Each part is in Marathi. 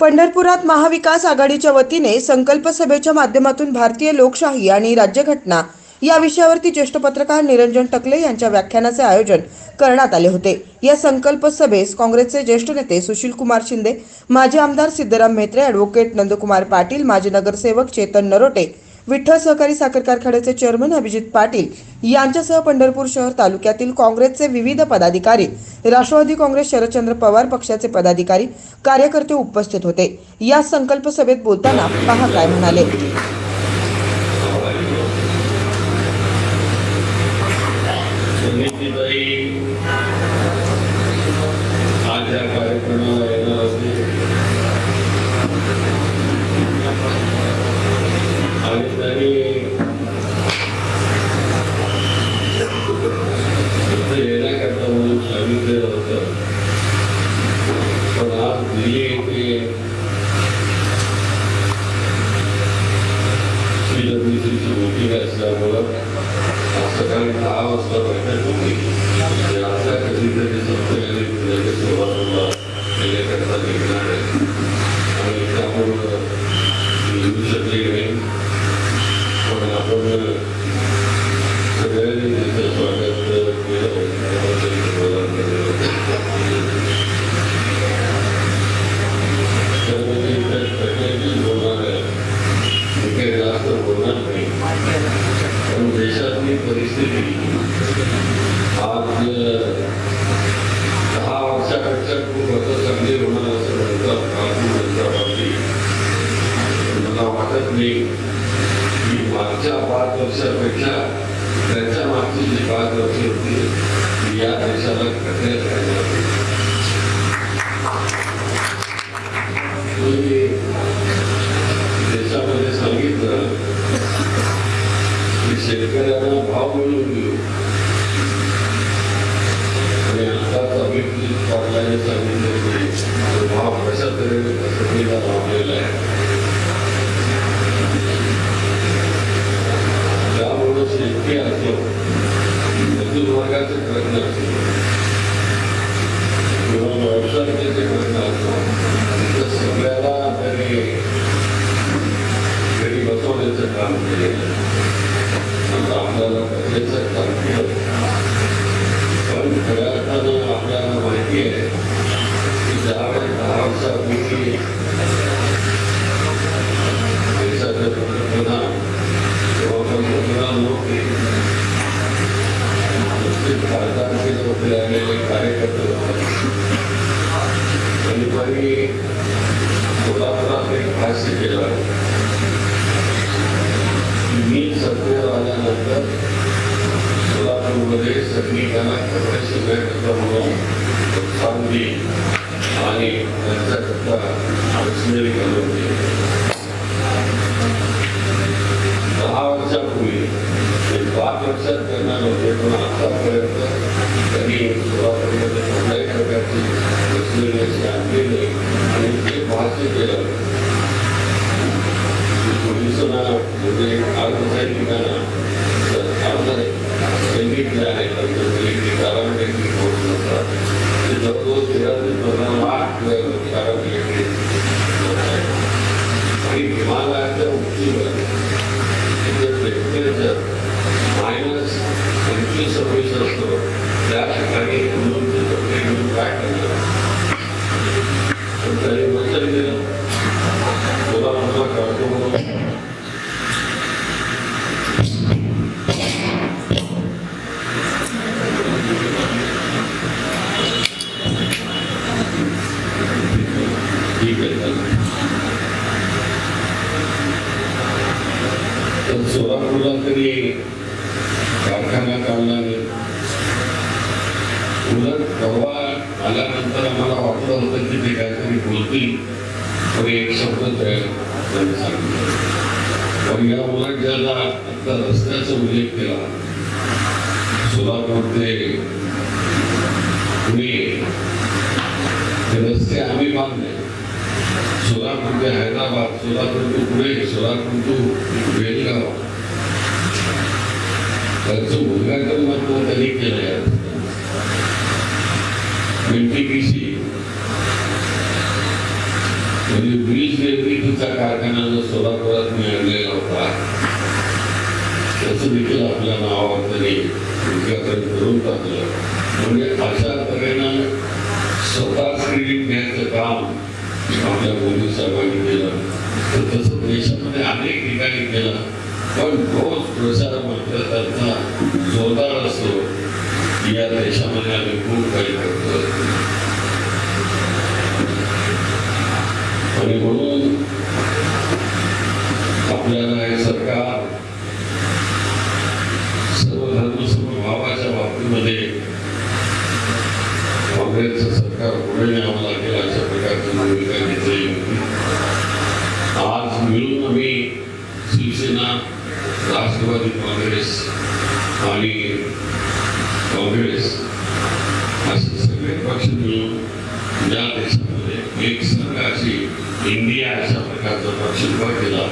पंढरपुरात महाविकास आघाडीच्या वतीने संकल्प सभेच्या माध्यमातून भारतीय लोकशाही आणि राज्यघटना या विषयावरती ज्येष्ठ पत्रकार निरंजन टकले यांच्या व्याख्यानाचे आयोजन करण्यात आले होते. या संकल्प सभेस काँग्रेसचे ज्येष्ठ नेते सुशील कुमार शिंदे माजी आमदार सिद्धराम म्हेत्रे ॲडव्होकेट नंदकुमार पाटील माजी नगरसेवक चेतन नरोटे विठ्ठल सहकारी साखर कारखान्याचे चेअरमन अभिजित पाटील यांच्यासह पंढरपूर शहर तालुक्यातील काँग्रेसचे विविध पदाधिकारी राष्ट्रवादी काँग्रेस शरदचंद्र पवार पक्षाचे पदाधिकारी कार्यकर्ते उपस्थित होते. या संकल्प सभेत बोलताना पहा काय म्हणाले सुनीतीताई आज या कार्यक्रमाला येणार होते आणि त्यांनी इथं येण्याकरता म्हणून सांगितलेलं होतं पण आज दिल्ली येथे सीडब्ल्यूसीची मीटिंग असल्यामुळं आज सकाळी दहा वाजता बैठक होती आणि आता कधीतरी संपलेली लगेच सुरुवातीला गेल्याकरता निघणार आहे आणि त्यामुळं मी येऊ शकले नाही पण आपण सगळ्यांनी त्याचं स्वागत केलं त्याबद्दल समाधान केलं तर म्हणजे इथं सगळ्यांनीच बोलणार आहे मी काही जास्त बोलणार नाही पण देशातली परिस्थिती आज दहा वर्षापेक्षा खूप आता चांगली होणार असं म्हणतात भारतीय जनता पार्टी मला वाटत नाही की मागच्या पाच वर्षापेक्षा त्याच्या मागची जी पाच वर्ष होती. ती या देशाला कठीण राहिला देशामध्ये सांगितलं की शेतकऱ्यांना भाव मिळून देऊ. आणि आताच अभिजित पाटलाने सांगितलं की भाव कशा तऱ्हेने पसंतीला लावलेला आहे? వర్గాలు ఇక్కడ ఉన్నారు? వ్యవసాయం చేసే सोलापूरमध्ये सैनिकांना कपड्याची भेट म्हणून प्रोत्साहन देईल आणि त्यांच्याकरता मशिनरी बनवली दहा वर्षापूर्वी ते पाच वर्षात करणार होते पण आतापर्यंत त्यांनी सोलापूरमध्ये कुठल्याही प्रकारची मशिनरी अशी सोलापूरला तरी कारखाना काढला नाही उलट परवा आल्यानंतर आम्हाला वाटलं होतं की ते काहीतरी बोलतील पण एक शब्द तयार त्यांनी सांगितलं. पण या उलट ज्याला आता रस्त्याचा उल्लेख केला सोलापूर ते पुणे ते रस्ते आम्ही बांधले. सोलापूर ते हैदराबाद सोलापूर टू पुणे सोलापूर टू बेलगाव. त्यांचं उद्घाटन मात्र त्यांनी केलं या एनटीपीसी म्हणजे वीज निर्मितीचा कारखाना जो सोलापुरात मिळालेला होता त्याचं देखील आपल्या नावावर त्यांनी उद्घाटन करून टाकलं. म्हणजे अशा तऱ्हेनं स्वतः क्रेडिट घ्यायचं काम आपल्या मोदी साहेबांनी केलं. तर तसं देशामध्ये अनेक ठिकाणी केलं. पण रोज प्रसार मात्र त्यांचा जोरदार असतो. या देशामध्ये आम्ही खूप काही करतो. आणि म्हणून आपल्याला हे सरकार सर्व धर्म समभावाच्या बाबतीमध्ये काँग्रेसचं सरकार पुढे न्यावं लागेल अशा प्रकारची भूमिका घेतलेली होती आज मिळून आम्ही शिवसेना राष्ट्रवादी काँग्रेस आणि काँग्रेस असे सगळे पक्ष मिळून या देशामध्ये एक संघाची इंडिया अशा प्रकारचा पक्ष उभा केला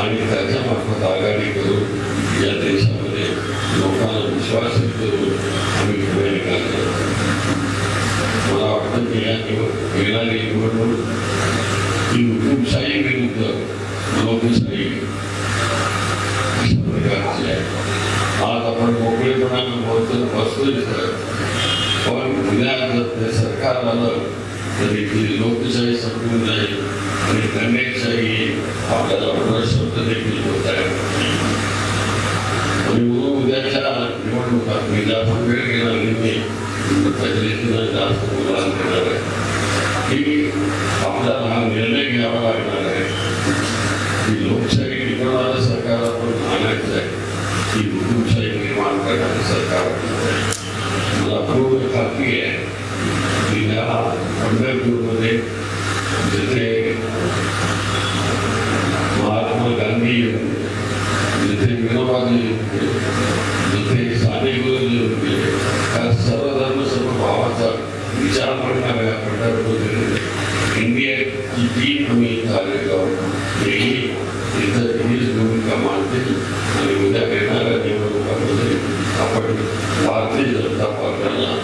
आणि त्याच्या मार्फत आघाडी करून या देशामध्ये लोकांना विश्वास करून आम्ही पुढे निघालो. मला वाटतं की या निवड येणारी निवडणूक ही हुकुमशाही विरुद्ध लोकशाही अशा प्रकारची आहे आज आपण मोकळेपणानं बोलतो बसतोय पण उद्या जर ते सरकार आलं तर इथली लोकशाही संपून जाईल आणि कन्याशाही आपल्याला पुनर्शब्द देखील होत आहे. आणि म्हणून उद्याच्या निवडणुकात मी जास्त वेळ घेणार नाही मी तकलीफीनं जास्त बोलायला घेणार आहे. की आपल्याला हा निर्णय घ्यावा लागला. आहे की लोकशाही टिकवणारं सरकार आपण आणायचं आहे की हुकुमशाही निर्माण करणारं सरकार आणायचं आहे मला पूर्ण खात्री आहे की या पंढरपूरमध्ये जिथे महात्मा गांधी जिथे विनोबाजी होते जिथे साने गुरुजी होते त्या सर्व धर्म सर्व भावाचा विचार करणाऱ्या या पंढरपूरमध्ये इंडियाची जी तुम्ही कार्यक्रम भारतीय जनता पार्टीला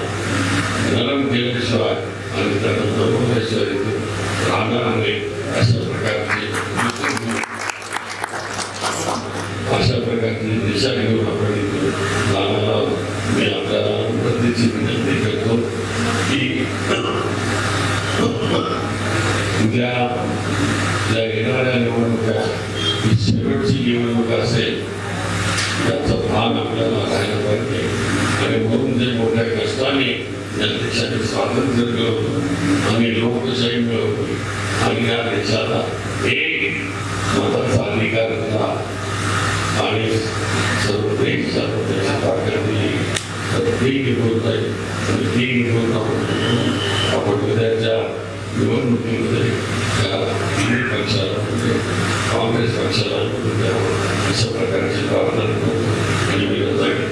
नरम केल्याशिवाय आणि त्यांना जमवल्याशिवाय राहणार नाही अशा प्रकारचे अशा प्रकारची दिशा घेऊन आपण इथे जाणार आहोत मी आपल्याला प्रतीची विनंती करतो की उद्या ज्या येणाऱ्या निवडणुका ही शेवटची निवडणूक असेल त्याचं भान आपल्याला राहायला पाहिजे आणि म्हणून जे मोठ्या कष्टाने या देशाने स्वातंत्र्य मिळवलं आणि लोकशाही मिळवली आणि या देशाला एक मताचा अधिकार दिला आणि सर्व देश सर्व देश ताकद दिली तर ती निघून जाईल आणि ती निघून आपण आपण उद्याच्या निवडणुकीमध्ये त्या तिन्ही पक्षाला काँग्रेस पक्षाला निवडून द्यावं अशा प्रकारची प्रार्थना करतो. आणि मी सांगितलं